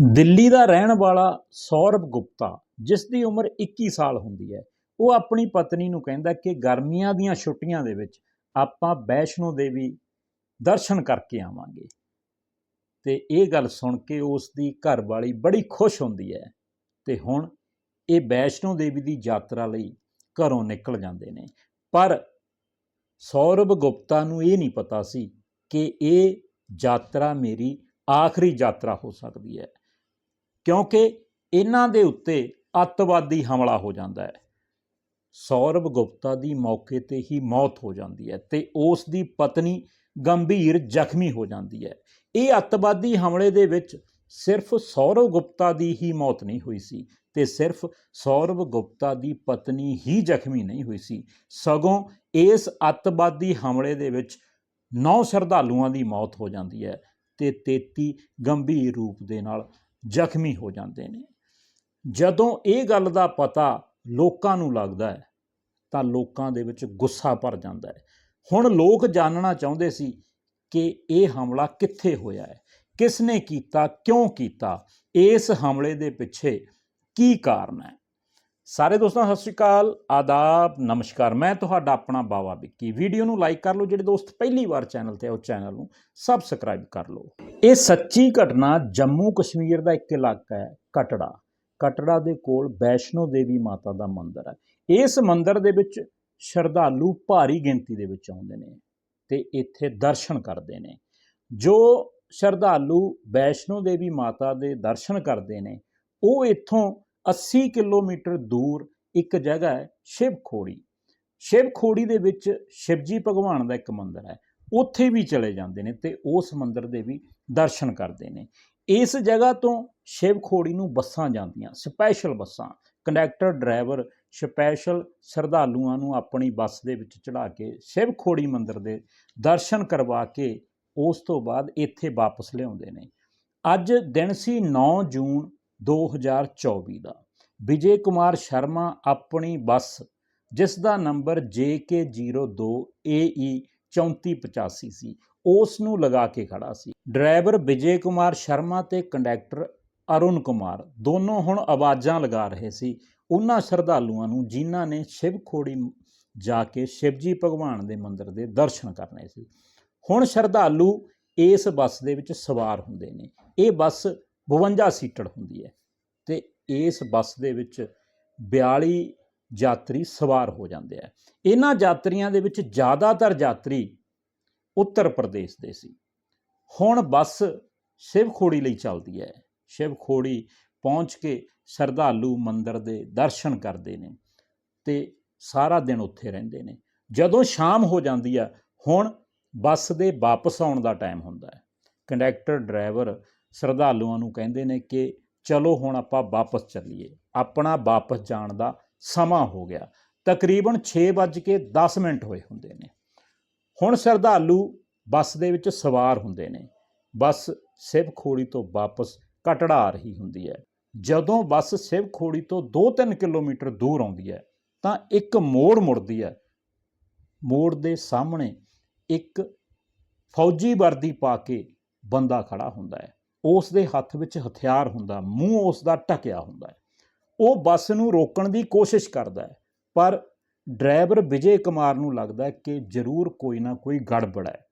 ਦਿੱਲੀ ਦਾ ਰਹਿਣ ਵਾਲਾ ਸੌਰਭ ਗੁਪਤਾ ਜਿਸ ਦੀ ਉਮਰ 21 ਸਾਲ ਹੁੰਦੀ ਹੈ, ਉਹ ਆਪਣੀ ਪਤਨੀ ਨੂੰ ਕਹਿੰਦਾ ਕਿ ਗਰਮੀਆਂ ਦੀਆਂ ਛੁੱਟੀਆਂ ਦੇ ਵਿੱਚ ਆਪਾਂ ਵੈਸ਼ਨੋ ਦੇਵੀ ਦਰਸ਼ਨ ਕਰਕੇ ਆਵਾਂਗੇ। ਤੇ ਇਹ ਗੱਲ ਸੁਣ ਕੇ ਉਸ ਦੀ ਘਰਵਾਲੀ ਬੜੀ ਖੁਸ਼ ਹੁੰਦੀ ਹੈ ਤੇ ਹੁਣ ਇਹ ਵੈਸ਼ਨੋ ਦੇਵੀ ਦੀ ਯਾਤਰਾ ਲਈ ਘਰੋਂ ਨਿਕਲ ਜਾਂਦੇ ਨੇ। ਪਰ ਸੌਰਭ ਗੁਪਤਾ ਨੂੰ ਇਹ ਨਹੀਂ ਪਤਾ ਸੀ ਕਿ ਇਹ ਯਾਤਰਾ ਮੇਰੀ ਆਖਰੀ ਯਾਤਰਾ ਹੋ ਸਕਦੀ ਹੈ। ਕਿਉਂਕਿ ਇਹਨਾਂ ਦੇ ਉੱਤੇ ਅੱਤਵਾਦੀ ਹਮਲਾ ਹੋ ਜਾਂਦਾ ਹੈ। ਸੌਰਵ ਗੁਪਤਾ ਦੀ ਮੌਕੇ ਤੇ ਹੀ ਮੌਤ ਹੋ ਜਾਂਦੀ ਹੈ ਤੇ ਉਸ ਦੀ ਪਤਨੀ ਗੰਭੀਰ ਜ਼ਖਮੀ ਹੋ ਜਾਂਦੀ ਹੈ। ਇਹ ਅੱਤਵਾਦੀ ਹਮਲੇ ਦੇ ਵਿੱਚ ਸਿਰਫ ਸੌਰਵ ਗੁਪਤਾ ਦੀ ਹੀ ਮੌਤ ਨਹੀਂ ਹੋਈ ਸੀ ਤੇ ਸਿਰਫ ਸੌਰਵ ਗੁਪਤਾ ਦੀ ਪਤਨੀ ਹੀ ਜ਼ਖਮੀ ਨਹੀਂ ਹੋਈ ਸੀ। ਸਗੋਂ ਇਸ ਅੱਤਵਾਦੀ ਹਮਲੇ ਦੇ ਵਿੱਚ 9 ਸ਼ਰਧਾਲੂਆਂ ਦੀ ਮੌਤ ਹੋ ਜਾਂਦੀ ਹੈ ਤੇ 33 ਗੰਭੀਰ ਰੂਪ ਦੇ ਨਾਲ ਜ਼ਖਮੀ ਹੋ ਜਾਂਦੇ ਨੇ। ਜਦੋਂ ਇਹ ਗੱਲ ਦਾ ਪਤਾ ਲੋਕਾਂ ਨੂੰ ਲੱਗਦਾ ਹੈ, ਤਾਂ ਲੋਕਾਂ ਦੇ ਵਿੱਚ ਗੁੱਸਾ ਭਰ ਜਾਂਦਾ ਹੈ। ਹੁਣ ਲੋਕ ਜਾਣਨਾ ਚਾਹੁੰਦੇ ਸੀ ਕਿ ਇਹ ਹਮਲਾ ਕਿੱਥੇ ਹੋਇਆ ਹੈ, ਕਿਸ ਨੇ ਕੀਤਾ, ਕਿਉਂ ਕੀਤਾ, ਇਸ ਹਮਲੇ ਦੇ ਪਿੱਛੇ ਕੀ ਕਾਰਨ ਹੈ। ਸਾਰੇ ਦੋਸਤਾਂ, ਸਤਿ ਸ਼੍ਰੀ ਅਕਾਲ। ਆਦਾਬ, ਨਮਸਕਾਰ। ਮੈਂ ਤੁਹਾਡਾ ਆਪਣਾ ਬਾਵਾ ਵਿੱਕੀ। ਵੀਡੀਓ ਨੂੰ ਲਾਈਕ ਕਰ ਲਓ, ਜਿਹੜੇ ਦੋਸਤ ਪਹਿਲੀ ਵਾਰ ਚੈਨਲ ਤੇ ਆ, ਉਹ ਚੈਨਲ ਨੂੰ ਸਬਸਕ੍ਰਾਈਬ ਕਰ ਲਓ। ਇਹ ਸੱਚੀ ਘਟਨਾ ਜੰਮੂ ਕਸ਼ਮੀਰ ਦਾ ਇੱਕ ਇਲਾਕਾ ਹੈ, ਕਟੜਾ। ਕਟੜਾ ਦੇ ਕੋਲ ਵੈਸ਼ਨੋ ਦੇਵੀ ਮਾਤਾ ਦਾ ਮੰਦਿਰ ਹੈ। ਇਸ ਮੰਦਿਰ ਦੇ ਵਿੱਚ ਸ਼ਰਧਾਲੂ ਭਾਰੀ ਗਿਣਤੀ ਦੇ ਵਿੱਚ ਆਉਂਦੇ ਨੇ ਤੇ ਇੱਥੇ ਦਰਸ਼ਨ ਕਰਦੇ ਨੇ। ਜੋ ਸ਼ਰਧਾਲੂ ਵੈਸ਼ਨੋ ਦੇਵੀ ਮਾਤਾ ਦੇ ਦਰਸ਼ਨ ਕਰਦੇ ਨੇ, ਉਹ ਇੱਥੋਂ 80 ਕਿਲੋਮੀਟਰ ਦੂਰ ਇੱਕ ਜਗ੍ਹਾ ਹੈ ਸ਼ਿਵ ਖੋੜੀ ਸ਼ਿਵ ਖੋੜੀ ਦੇ ਵਿੱਚ ਸ਼ਿਵਜੀ ਭਗਵਾਨ ਦਾ ਇੱਕ ਮੰਦਿਰ ਹੈ। ਉੱਥੇ ਵੀ ਚਲੇ ਜਾਂਦੇ ਨੇ ਤੇ ਉਸ ਮੰਦਿਰ ਦੇ ਵੀ ਦਰਸ਼ਨ ਕਰਦੇ ਨੇ। ਇਸ ਜਗ੍ਹਾ ਤੋਂ ਸ਼ਿਵ ਖੋੜੀ ਨੂੰ ਬੱਸਾਂ ਜਾਂਦੀਆਂ ਸਪੈਸ਼ਲ ਬੱਸਾਂ। ਕੰਡਕਟਰ ਡਰਾਈਵਰ ਸਪੈਸ਼ਲ ਸ਼ਰਧਾਲੂਆਂ ਨੂੰ ਆਪਣੀ ਬੱਸ ਦੇ ਵਿੱਚ ਚੜਾ ਕੇ ਸ਼ਿਵ ਖੋੜੀ ਮੰਦਿਰ ਦੇ ਦਰਸ਼ਨ ਕਰਵਾ ਕੇ ਉਸ ਤੋਂ ਬਾਅਦ ਇੱਥੇ ਵਾਪਸ ਲਿਆਉਂਦੇ ਨੇ। ਅੱਜ ਦਿਨ ਸੀ 9 ਜੂਨ 2024 ਦਾ। ਵਿਜੇ ਕੁਮਾਰ ਸ਼ਰਮਾ ਆਪਣੀ ਬੱਸ ਜਿਸ ਦਾ ਨੰਬਰ JK02AE 3485 ਸੀ ਉਸ ਨੂੰ ਲਗਾ ਕੇ ਖੜਾ ਸੀ। ਡਰਾਈਵਰ ਵਿਜੇ ਕੁਮਾਰ ਸ਼ਰਮਾ ਤੇ ਕੰਡਕਟਰ ਅਰੁਣ ਕੁਮਾਰ ਦੋਨੋਂ ਹੁਣ ਆਵਾਜ਼ਾਂ ਲਗਾ ਰਹੇ ਸੀ। ਉਹਨਾਂ ਸ਼ਰਧਾਲੂਆਂ ਨੂੰ ਜਿਨ੍ਹਾਂ ਨੇ ਸ਼ਿਵ ਖੋੜੀ ਜਾ ਕੇ ਸ਼ਿਵਜੀ ਭਗਵਾਨ ਦੇ ਮੰਦਿਰ ਦੇ ਦਰਸ਼ਨ ਕਰਨੇ ਸੀ। ਹੁਣ ਸ਼ਰਧਾਲੂ ਇਸ ਬੱਸ ਦੇ ਵਿੱਚ ਸਵਾਰ ਹੁੰਦੇ ਨੇ। ਇਹ ਬੱਸ 52 ਸੀਟਡ ਹੁੰਦੀ ਹੈ ਤੇ ਇਸ ਬੱਸ ਦੇ ਵਿੱਚ 42 ਯਾਤਰੀ ਸਵਾਰ ਹੋ ਜਾਂਦੇ ਆ। ਇਹਨਾਂ ਯਾਤਰੀਆਂ ਦੇ ਵਿੱਚ ਜ਼ਿਆਦਾਤਰ ਯਾਤਰੀ ਉੱਤਰ ਪ੍ਰਦੇਸ਼ ਦੇ ਸੀ। ਹੁਣ ਬੱਸ ਸ਼ਿਵ ਖੋੜੀ ਲਈ ਚੱਲਦੀ ਹੈ। ਸ਼ਿਵ ਖੋੜੀ ਪਹੁੰਚ ਕੇ ਸ਼ਰਧਾਲੂ ਮੰਦਰ ਦੇ ਦਰਸ਼ਨ ਕਰਦੇ ਨੇ ਤੇ ਸਾਰਾ ਦਿਨ ਉੱਥੇ ਰਹਿੰਦੇ ਨੇ। ਜਦੋਂ ਸ਼ਾਮ ਹੋ ਜਾਂਦੀ ਆ, ਹੁਣ ਬੱਸ ਦੇ ਵਾਪਸ ਆਉਣ ਦਾ ਟਾਈਮ ਹੁੰਦਾ ਹੈ। ਕੰਡਕਟਰ, ਡਰਾਈਵਰ ਸ਼ਰਧਾਲੂਆਂ ਨੂੰ ਕਹਿੰਦੇ ਨੇ ਕਿ ਚਲੋ ਹੁਣ ਆਪਾਂ ਵਾਪਸ ਚੱਲੀਏ। ਆਪਣਾ ਵਾਪਸ ਜਾਣ ਦਾ ਸਮਾਂ ਹੋ ਗਿਆ। ਤਕਰੀਬਨ 6:10 ਮਿੰਟ ਹੋਏ ਹੁੰਦੇ ਨੇ। ਹੁਣ ਸ਼ਰਧਾਲੂ ਬੱਸ ਦੇ ਵਿੱਚ ਸਵਾਰ ਹੁੰਦੇ ਨੇ। ਬੱਸ ਸਿਵ ਖੋੜੀ ਤੋਂ ਵਾਪਸ ਕਟੜਾ ਆ ਰਹੀ ਹੁੰਦੀ ਹੈ। ਜਦੋਂ ਬੱਸ ਸਿਵ ਖੋੜੀ ਤੋਂ 2-3 ਕਿਲੋਮੀਟਰ ਦੂਰ ਆਉਂਦੀ ਹੈ, ਤਾਂ ਇੱਕ ਮੋੜ ਮੁੜਦੀ ਹੈ। ਮੋੜ ਦੇ ਸਾਹਮਣੇ ਇੱਕ ਫੌਜੀ ਵਰਦੀ ਪਾ ਕੇ ਬੰਦਾ ਖੜਾ ਹੁੰਦਾ ਹੈ। ਉਸ ਦੇ ਹੱਥ ਵਿੱਚ ਹਥਿਆਰ ਹੁੰਦਾ, ਮੂੰਹ ਉਸ ਦਾ ਢਕਿਆ ਹੁੰਦਾ ਹੈ। ਉਹ ਬੱਸ ਨੂੰ ਰੋਕਣ ਦੀ ਕੋਸ਼ਿਸ਼ ਕਰਦਾ ਹੈ, ਪਰ ਡਰਾਈਵਰ ਵਿਜੇ ਕੁਮਾਰ ਨੂੰ ਲੱਗਦਾ ਹੈ ਕਿ ਜ਼ਰੂਰ ਕੋਈ ਨਾ ਕੋਈ ਗੜਬੜ ਹੈ।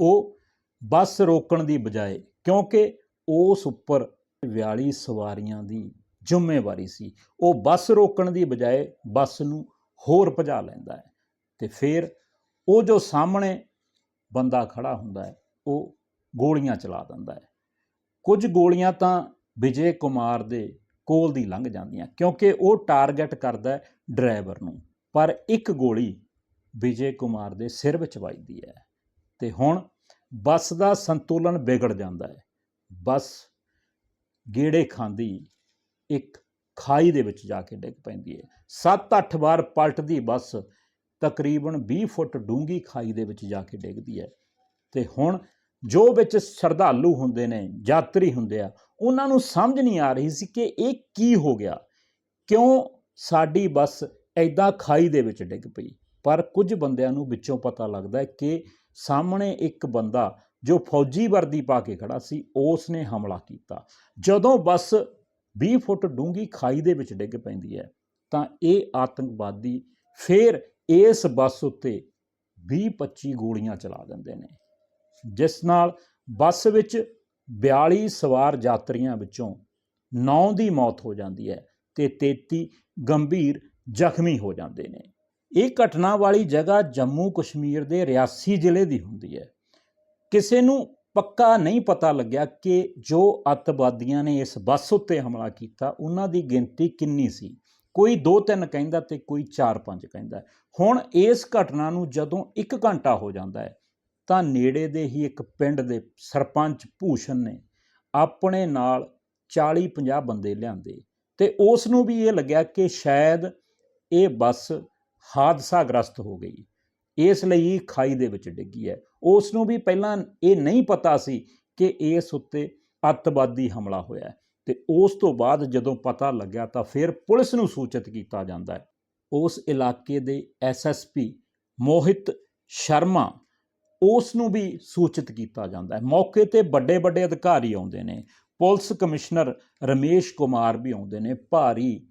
ਉਹ ਬੱਸ ਰੋਕਣ ਦੀ ਬਜਾਏ, ਕਿਉਂਕਿ ਉਸ ਉੱਪਰ 42 ਸਵਾਰੀਆਂ ਦੀ ਜ਼ਿੰਮੇਵਾਰੀ ਸੀ, ਉਹ ਬੱਸ ਰੋਕਣ ਦੀ ਬਜਾਏ ਬੱਸ ਨੂੰ ਹੋਰ ਭਜਾ ਲੈਂਦਾ ਹੈ ਤੇ ਫਿਰ ਉਹ ਜੋ ਸਾਹਮਣੇ ਬੰਦਾ ਖੜਾ ਹੁੰਦਾ ਹੈ, ਉਹ ਗੋਲੀਆਂ ਚਲਾ ਦਿੰਦਾ ਹੈ। ਕੁਝ ਗੋਲੀਆਂ ਤਾਂ ਵਿਜੇ ਕੁਮਾਰ ਦੇ ਕੋਲ ਦੀ ਲੰਘ ਜਾਂਦੀਆਂ, ਕਿਉਂਕਿ ਉਹ ਟਾਰਗੇਟ ਕਰਦਾ ਡਰਾਈਵਰ ਨੂੰ। ਪਰ ਇੱਕ ਗੋਲੀ ਵਿਜੇ ਕੁਮਾਰ ਦੇ ਸਿਰ ਵਿੱਚ ਵੱਜਦੀ ਹੈ ਤੇ ਹੁਣ ਬੱਸ ਦਾ ਸੰਤੁਲਨ ਵਿਗੜ ਜਾਂਦਾ ਹੈ। ਬੱਸ ਗੇੜੇ ਖਾਂਦੀ ਇੱਕ ਖਾਈ ਦੇ ਵਿੱਚ ਜਾ ਕੇ ਡਿੱਗ ਪੈਂਦੀ ਹੈ। 7-8 ਵਾਰ ਪਲਟਦੀ ਬੱਸ ਤਕਰੀਬਨ 20 ਫੁੱਟ ਡੂੰਗੀ ਖਾਈ ਦੇ ਵਿੱਚ ਜਾ ਕੇ ਡਿੱਗਦੀ ਹੈ ਤੇ ਹੁਣ ਜੋ ਵਿੱਚ ਸ਼ਰਧਾਲੂ ਹੁੰਦੇ ਨੇ, ਯਾਤਰੀ ਹੁੰਦੇ ਆ, ਉਹਨਾਂ ਨੂੰ ਸਮਝ ਨਹੀਂ ਆ ਰਹੀ ਸੀ ਕਿ ਇਹ ਕੀ ਹੋ ਗਿਆ। ਕਿਉਂ ਸਾਡੀ ਬੱਸ ਐਦਾਂ ਖਾਈ ਦੇ ਵਿੱਚ ਡਿੱਗ ਪਈ? ਪਰ ਕੁਝ ਬੰਦਿਆਂ ਨੂੰ ਵਿੱਚੋਂ ਪਤਾ ਲੱਗਦਾ ਹੈ ਕਿ ਸਾਹਮਣੇ ਇੱਕ ਬੰਦਾ ਜੋ ਫੌਜੀ ਵਰਦੀ ਪਾ ਕੇ ਖੜਾ ਸੀ ਉਸ ਨੇ ਹਮਲਾ ਕੀਤਾ। ਜਦੋਂ ਬੱਸ 20 ਫੁੱਟ ਡੂੰਘੀ ਖਾਈ ਦੇ ਵਿੱਚ ਡਿੱਗ ਪੈਂਦੀ ਹੈ, ਤਾਂ ਇਹ ਆਤੰਕਵਾਦੀ ਫੇਰ ਇਸ ਬੱਸ ਉੱਤੇ 20-25 ਗੋਲੀਆਂ ਚਲਾ ਦਿੰਦੇ ਨੇ। ਜਿਸ ਨਾਲ ਬੱਸ ਵਿੱਚ 42 ਸਵਾਰ ਯਾਤਰੀਆਂ ਵਿੱਚੋਂ 9 ਦੀ ਮੌਤ ਹੋ ਜਾਂਦੀ ਹੈ ਤੇ 33 ਗੰਭੀਰ ਜ਼ਖਮੀ ਹੋ ਜਾਂਦੇ ਨੇ। ਇਹ ਘਟਨਾ ਵਾਲੀ ਜਗ੍ਹਾ ਜੰਮੂ ਕਸ਼ਮੀਰ ਦੇ ਰਿਆਸੀ ਜ਼ਿਲ੍ਹੇ ਦੀ ਹੁੰਦੀ ਹੈ। ਕਿਸੇ ਨੂੰ ਪੱਕਾ ਨਹੀਂ ਪਤਾ ਲੱਗਿਆ ਕਿ ਜੋ ਅੱਤਵਾਦੀਆਂ ਨੇ ਇਸ ਬੱਸ ਉੱਤੇ ਹਮਲਾ ਕੀਤਾ, ਉਹਨਾਂ ਦੀ ਗਿਣਤੀ ਕਿੰਨੀ ਸੀ? ਕੋਈ 2-3 ਕਹਿੰਦਾ ਤੇ ਕੋਈ 4-5 ਕਹਿੰਦਾ। ਹੁਣ ਇਸ ਘਟਨਾ ਨੂੰ ਜਦੋਂ 1 ਘੰਟਾ ਹੋ ਜਾਂਦਾ ਹੈ ਤਾਂ ਨੇੜੇ ਦੇ ਹੀ ਇੱਕ ਪਿੰਡ ਦੇ ਸਰਪੰਚ ਭੂਸ਼ਣ ਨੇ ਆਪਣੇ ਨਾਲ 40-50 ਬੰਦੇ ਲਿਆਂਦੇ ਤੇ ਉਸ ਨੂੰ ਵੀ ਇਹ ਲੱਗਿਆ ਕਿ ਸ਼ਾਇਦ ਇਹ ਬੱਸ ਹਾਦਸਾਗ੍ਰਸਤ ਹੋ ਗਈ। ਇਸ ਲਈ ਖਾਈ ਦੇ ਵਿੱਚ ਡਿੱਗੀ ਹੈ। ਉਸ ਨੂੰ ਵੀ ਪਹਿਲਾਂ ਇਹ ਨਹੀਂ ਪਤਾ ਸੀ ਕਿ ਇਸ ਉੱਤੇ ਅੱਤਵਾਦੀ ਹਮਲਾ ਹੋਇਆ ਹੈ ਤੇ ਉਸ ਤੋਂ ਬਾਅਦ ਜਦੋਂ ਪਤਾ ਲੱਗਿਆ ਤਾਂ ਫਿਰ ਪੁਲਿਸ ਨੂੰ ਸੂਚਿਤ ਕੀਤਾ ਜਾਂਦਾ ਹੈ। ਉਸ ਇਲਾਕੇ ਦੇ ਐਸਐਸਪੀ ਮੋਹਿਤ ਸ਼ਰਮਾ ਉਸ ਨੂੰ ਵੀ ਸੂਚਿਤ ਕੀਤਾ ਜਾਂਦਾ ਹੈ। ਮੌਕੇ ਤੇ ਵੱਡੇ ਵੱਡੇ ਅਧਿਕਾਰੀ ਆਉਂਦੇ ਨੇ। ਪੁਲਿਸ ਕਮਿਸ਼ਨਰ ਰਮੇਸ਼ ਕੁਮਾਰ ਵੀ ਆਉਂਦੇ ਨੇ ਭਾਰੀ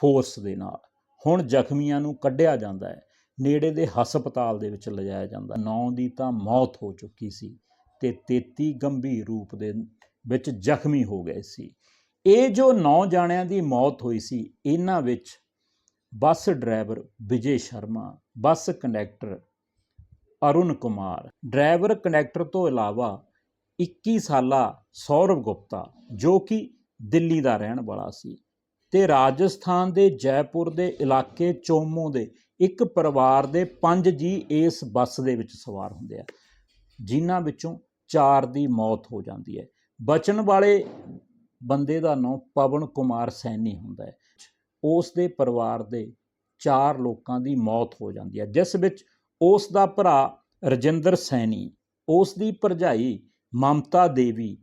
ਫੋਰਸ ਦੇ ਨਾਲ। ਹੁਣ ਜ਼ਖਮੀਆਂ ਨੂੰ ਕੱਢਿਆ ਜਾਂਦਾ ਹੈ। ਨੇੜੇ ਦੇ ਹਸਪਤਾਲ ਦੇ ਵਿੱਚ ਲਿਜਾਇਆ ਜਾਂਦਾ ਨੌ ਦੀ ਤਾਂ ਮੌਤ ਹੋ ਚੁੱਕੀ ਸੀ ਤੇ 33 ਗੰਭੀਰ ਰੂਪ ਦੇ ਵਿੱਚ ਜ਼ਖਮੀ ਹੋ ਗਏ ਸੀ। ਇਹ ਜੋ ਨੌ ਜਾਣਿਆਂ ਦੀ ਮੌਤ ਹੋਈ ਸੀ, ਇਹਨਾਂ ਵਿੱਚ bus driver Vijay Sharma, bus conductor Arun Kumar. Driver conductor ਤੋਂ ਇਲਾਵਾ 21 ਸਾਲਾ ਸੌਰਵ ਗੁਪਤਾ, ਜੋ ਕਿ ਦਿੱਲੀ ਦਾ ਰਹਿਣ ਵਾਲਾ ਸੀ ਤੇ ਰਾਜਸਥਾਨ ਦੇ ਜੈਪੁਰ ਦੇ ਇਲਾਕੇ ਚੋਮੋ ਦੇ ਇੱਕ ਪਰਿਵਾਰ ਦੇ ਪੰਜ ਜੀ ਇਸ ਬੱਸ ਦੇ ਵਿੱਚ ਸਵਾਰ ਹੁੰਦੇ ਆ, ਜਿਨ੍ਹਾਂ ਵਿੱਚੋਂ ਚਾਰ ਦੀ ਮੌਤ ਹੋ ਜਾਂਦੀ ਹੈ। ਬਚਣ ਵਾਲੇ ਬੰਦੇ ਦਾ ਨਾਮ ਪਵਨ ਕੁਮਾਰ ਸੈਣੀ ਹੁੰਦਾ ਹੈ। ਉਸ ਦੇ ਪਰਿਵਾਰ ਦੇ ਚਾਰ ਲੋਕਾਂ ਦੀ ਮੌਤ ਹੋ ਜਾਂਦੀ ਹੈ, ਜਿਸ ਵਿੱਚ ਉਸ ਦਾ ਭਰਾ ਰਜਿੰਦਰ ਸੈਣੀ, ਉਸ ਦੀ ਭਰਜਾਈ ਮਮਤਾ ਦੇਵੀ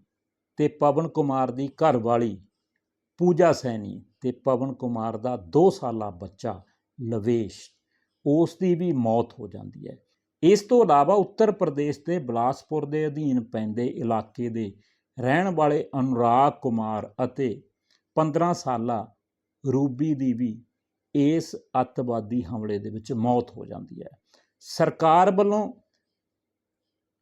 ਤੇ ਪਵਨ ਕੁਮਾਰ ਦੀ ਘਰਵਾਲੀ ਪੂਜਾ ਸੈਣੀ ਤੇ ਪਵਨ ਕੁਮਾਰ ਦਾ 2 ਸਾਲਾ ਬੱਚਾ ਲਵੇਸ਼, ਉਸ ਦੀ ਵੀ ਮੌਤ ਹੋ ਜਾਂਦੀ ਹੈ। ਇਸ ਤੋਂ ਇਲਾਵਾ ਉੱਤਰ ਪ੍ਰਦੇਸ਼ ਦੇ ਬਲਾਸਪੁਰ ਦੇ ਅਧੀਨ ਪੈਂਦੇ ਇਲਾਕੇ ਦੇ ਰਹਿਣ ਵਾਲੇ ਅਨੁਰਾਗ ਕੁਮਾਰ ਅਤੇ 15 ਸਾਲਾ ਰੂਬੀ ਦੀ ਵੀ ਇਸ ਅੱਤਵਾਦੀ ਹਮਲੇ ਦੇ ਵਿੱਚ ਮੌਤ ਹੋ ਜਾਂਦੀ ਹੈ। ਸਰਕਾਰ ਵੱਲੋਂ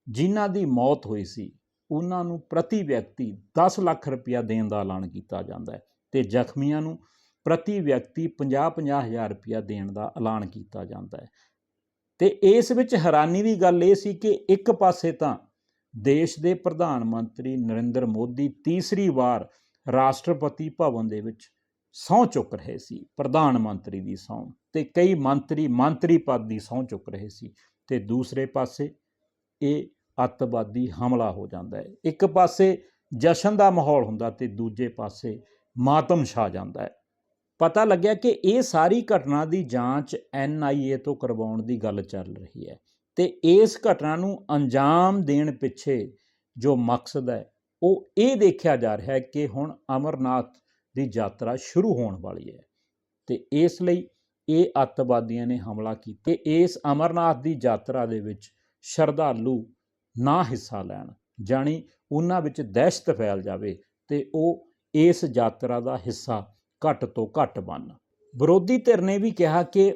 ਜਿਨ੍ਹਾਂ ਦੀ ਮੌਤ ਹੋਈ ਸੀ, ਉਹਨਾਂ ਨੂੰ ਪ੍ਰਤੀ ਵਿਅਕਤੀ 10 ਲੱਖ ਰੁਪਇਆ ਦੇਣ ਦਾ ਐਲਾਨ ਕੀਤਾ ਜਾਂਦਾ ਹੈ ਤੇ ਜ਼ਖਮੀਆਂ ਨੂੰ ਪ੍ਰਤੀ ਵਿਅਕਤੀ 50-50 ਹਜ਼ਾਰ ਰੁਪਇਆ ਦੇਣ ਦਾ ਐਲਾਨ ਕੀਤਾ ਜਾਂਦਾ ਹੈ। ਤੇ ਇਸ ਵਿੱਚ ਹੈਰਾਨੀ ਦੀ ਗੱਲ ਇਹ ਸੀ ਕਿ ਇੱਕ ਪਾਸੇ ਤਾਂ ਦੇਸ਼ ਦੇ ਪ੍ਰਧਾਨ ਮੰਤਰੀ ਨਰਿੰਦਰ ਮੋਦੀ ਤੀਸਰੀ ਵਾਰ ਰਾਸ਼ਟਰਪਤੀ ਭਵਨ ਦੇ ਵਿੱਚ ਸਹੁੰ ਚੁੱਕ ਰਹੇ ਸੀ, ਪ੍ਰਧਾਨ ਮੰਤਰੀ ਦੀ ਸਹੁੰ। ਤੇ ਕਈ ਮੰਤਰੀ ਮੰਤਰੀ ਪਦ ਦੀ ਸਹੁੰ ਚੁੱਕ ਰਹੇ ਸੀ ਤੇ ਦੂਸਰੇ ਪਾਸੇ ਇਹ ਅੱਤਵਾਦੀ ਹਮਲਾ ਹੋ ਜਾਂਦਾ ਹੈ। ਇੱਕ ਪਾਸੇ ਜਸ਼ਨ ਦਾ ਮਾਹੌਲ ਹੁੰਦਾ ਤੇ ਦੂਜੇ ਪਾਸੇ ਮਾਤਮ ਛਾ ਜਾਂਦਾ ਹੈ। ਪਤਾ ਲੱਗਿਆ ਕਿ ਇਹ ਸਾਰੀ ਘਟਨਾ ਦੀ ਜਾਂਚ ਐਨਆਈਏ ਤੋਂ ਕਰਵਾਉਣ ਦੀ ਗੱਲ ਚੱਲ ਰਹੀ ਹੈ ਤੇ ਇਸ ਘਟਨਾ ਨੂੰ ਅੰਜਾਮ ਦੇਣ ਪਿੱਛੇ ਜੋ ਮਕਸਦ ਹੈ, ਉਹ ਇਹ ਦੇਖਿਆ ਜਾ ਰਿਹਾ ਹੈ ਕਿ ਹੁਣ ਅਮਰਨਾਥ ਦੀ ਯਾਤਰਾ ਸ਼ੁਰੂ ਹੋਣ ਵਾਲੀ ਹੈ ਤੇ ਇਸ ਲਈ ਇਹ ਅੱਤਵਾਦੀਆਂ ਨੇ ਹਮਲਾ ਕੀਤਾ। ਇਸ ਅਮਰਨਾਥ ਦੀ ਯਾਤਰਾ ਦੇ ਵਿੱਚ ਸ਼ਰਧਾਲੂ ਨਾ ਹਿੱਸਾ ਲੈਣ, ਜਾਣੀ ਉਹਨਾਂ ਵਿੱਚ ਦਹਿਸ਼ਤ ਫੈਲ ਜਾਵੇ ਤੇ ਉਹ ਇਸ ਯਾਤਰਾ ਦਾ ਹਿੱਸਾ ਘੱਟ ਤੋਂ ਘੱਟ ਬਣਨ ਵਿਰੋਧੀ ਧਿਰ ਨੇ ਵੀ ਕਿਹਾ ਕਿ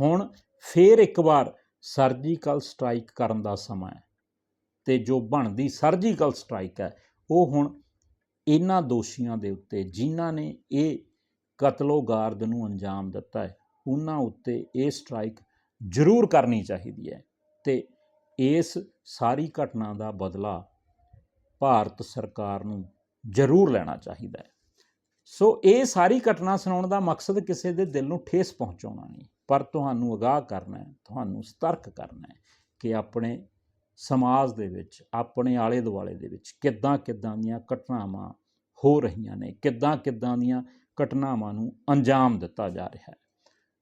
ਹੁਣ ਫੇਰ ਇੱਕ ਵਾਰ ਸਰਜੀਕਲ ਸਟ੍ਰਾਈਕ ਕਰਨ ਦਾ ਸਮਾਂ ਹੈ ਤੇ ਜੋ ਬਣਦੀ ਸਰਜੀਕਲ ਸਟ੍ਰਾਈਕ ਹੈ, ਉਹ ਹੁਣ ਇਹਨਾਂ ਦੋਸ਼ੀਆਂ ਦੇ ਉੱਤੇ, ਜਿਨ੍ਹਾਂ ਨੇ ਇਹ ਕਤਲੋਗਾਰਦ ਨੂੰ ਅੰਜਾਮ ਦਿੱਤਾ ਹੈ। ਉਹਨਾਂ ਉੱਤੇ ਇਹ ਸਟ੍ਰਾਈਕ ਜ਼ਰੂਰ ਕਰਨੀ ਚਾਹੀਦੀ ਹੈ ਤੇ ਇਸ ਸਾਰੀ ਘਟਨਾ ਦਾ ਬਦਲਾ ਭਾਰਤ ਸਰਕਾਰ ਨੂੰ ਜ਼ਰੂਰ ਲੈਣਾ ਚਾਹੀਦਾ ਹੈ। ਸੋ ਇਹ ਸਾਰੀ ਘਟਨਾ ਸੁਣਾਉਣ ਦਾ ਮਕਸਦ ਕਿਸੇ ਦੇ ਦਿਲ ਨੂੰ ਠੇਸ ਪਹੁੰਚਾਉਣਾ ਨਹੀਂ, ਪਰ ਤੁਹਾਨੂੰ ਅਗਾਹ ਕਰਨਾ ਹੈ, ਤੁਹਾਨੂੰ ਸਤਰਕ ਕਰਨਾ ਹੈ ਕਿ ਆਪਣੇ ਸਮਾਜ ਦੇ ਵਿੱਚ, ਆਪਣੇ ਆਲੇ ਦੁਆਲੇ ਦੇ ਵਿੱਚ ਕਿੱਦਾਂ ਕਿੱਦਾਂ ਦੀਆਂ ਘਟਨਾਵਾਂ ਹੋ ਰਹੀਆਂ ਨੇ ਕਿੱਦਾਂ ਕਿੱਦਾਂ ਦੀਆਂ ਘਟਨਾਵਾਂ ਨੂੰ ਅੰਜਾਮ ਦਿੱਤਾ ਜਾ ਰਿਹਾ ਹੈ।